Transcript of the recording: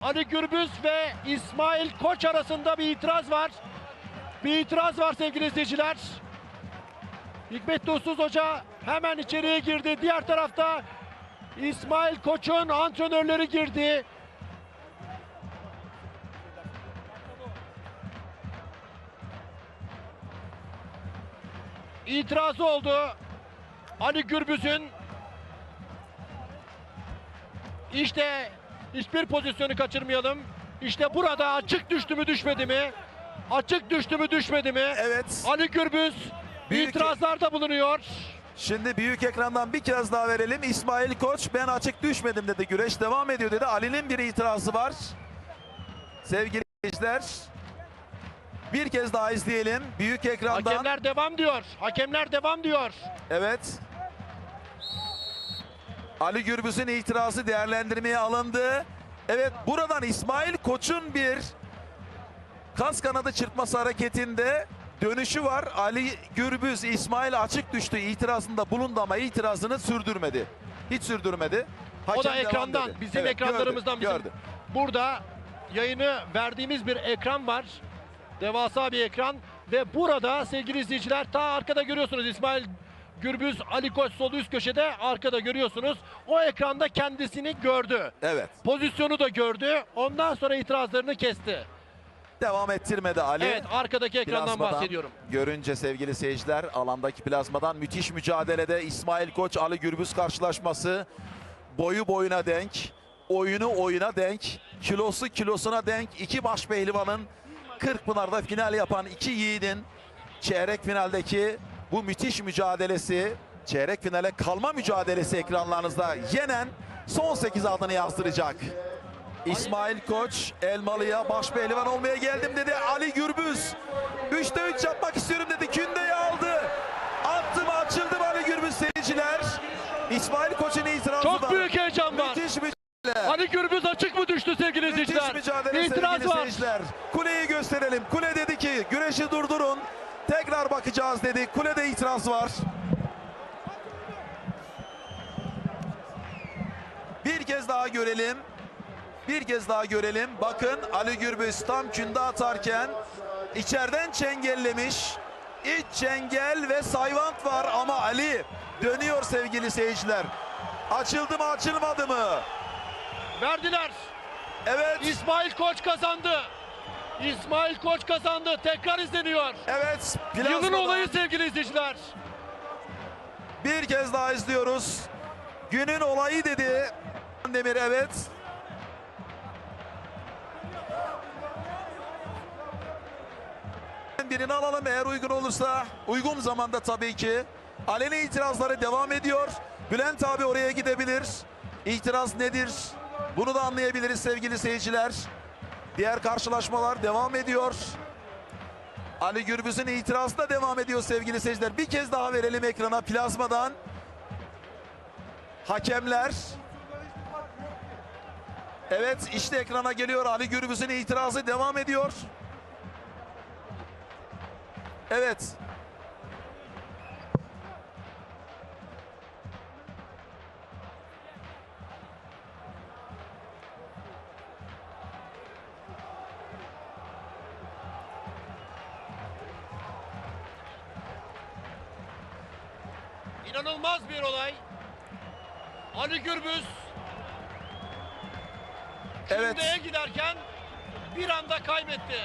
Ali Gürbüz ve İsmail Koç arasında bir itiraz var. Bir itiraz var sevgili izleyiciler. Hikmet Dostuz Hoca hemen içeriye girdi. Diğer tarafta İsmail Koç'un antrenörleri girdi. İtirazı oldu. Ali Gürbüz'ün işte hiçbir pozisyonu kaçırmayalım. İşte burada açık düştü mü düşmedi mi? Açık düştü mü düşmedi mi? Evet. Ali Gürbüz Büyük- itirazlarda bulunuyor. Şimdi büyük ekrandan bir kez daha verelim. İsmail Koç ben açık düşmedim dedi. Güreş devam ediyor dedi. Ali'nin bir itirazı var. Sevgili izleyiciler. Bir kez daha izleyelim. Büyük ekrandan. Hakemler devam diyor. Hakemler devam diyor. Evet. Ali Gürbüz'ün itirazı değerlendirmeye alındı. Evet buradan İsmail Koç'un bir kas kanadı çırpması hareketinde dönüşü var. Ali Gürbüz İsmail açık düştü itirazında bulundu ama itirazını sürdürmedi. Hiç sürdürmedi. o Hakem da devam ekrandan, dedi. bizim Evet, ekranlarımızdan gördü, bizim. gördü. Burada yayını verdiğimiz bir ekran var. Devasa bir ekran ve burada sevgili izleyiciler ta arkada görüyorsunuz İsmail Gürbüz, Ali Koç sol üst köşede arkada görüyorsunuz. O ekranda kendisini gördü. Evet. Pozisyonu da gördü. Ondan sonra itirazlarını kesti. Devam ettirmedi Ali. Evet arkadaki ekrandan Plazmadan bahsediyorum. Görünce sevgili seyirciler alandaki plazmadan müthiş mücadelede İsmail Koç Ali Gürbüz karşılaşması boyu boyuna denk, oyunu oyuna denk, kilosu kilosuna denk iki baş pehlivanın Kırkpınar'da final yapan iki yiğidin çeyrek finaldeki bu müthiş mücadelesi, çeyrek finale kalma mücadelesi ekranlarınızda yenen son 8 adını yazdıracak. İsmail Koç Elmalı'ya baş pehlivan olmaya geldim dedi. Ali Gürbüz 3'te 3 yapmak istiyorum dedi. Kündeyi aldı. Attım açıldım Ali Gürbüz seyirciler. İsmail Koç'un itirazı Çok da. büyük heyecan var. Müthiş mücadele. Ali Gürbüz açık mı düştü sevgili Müthiş izleyiciler? mücadele İtiraz sevgili var. seyirciler. Kuleyi gösterelim. Kule dedi ki güreşi durdurun. Bakacağız dedi. Kulede itiraz var. Bir kez daha görelim. Bir kez daha görelim. Bakın Ali Gürbüz tam künde atarken içeriden çengellemiş. İç çengel ve sayvant var ama Ali dönüyor sevgili seyirciler. Açıldı mı açılmadı mı? Verdiler. Evet. İsmail Koç kazandı. İsmail Koç kazandı. Tekrar izleniyor. Evet. Yılın plazmadan olayı sevgili izleyiciler. Bir kez daha izliyoruz. Günün olayı dedi. Demir evet. Birini alalım eğer uygun olursa. Uygun zamanda tabii ki. Aleni itirazları devam ediyor. Bülent abi oraya gidebilir. İtiraz nedir? Bunu da anlayabiliriz sevgili seyirciler. Diğer karşılaşmalar devam ediyor. Ali Gürbüz'ün itirazı da devam ediyor sevgili seyirciler. Bir kez daha verelim ekrana plazmadan. Hakemler. Evet işte ekrana geliyor Ali Gürbüz'ün itirazı devam ediyor. Evet. İnanılmaz bir olay. Ali Gürbüz Evet. kündeye giderken bir anda kaybetti.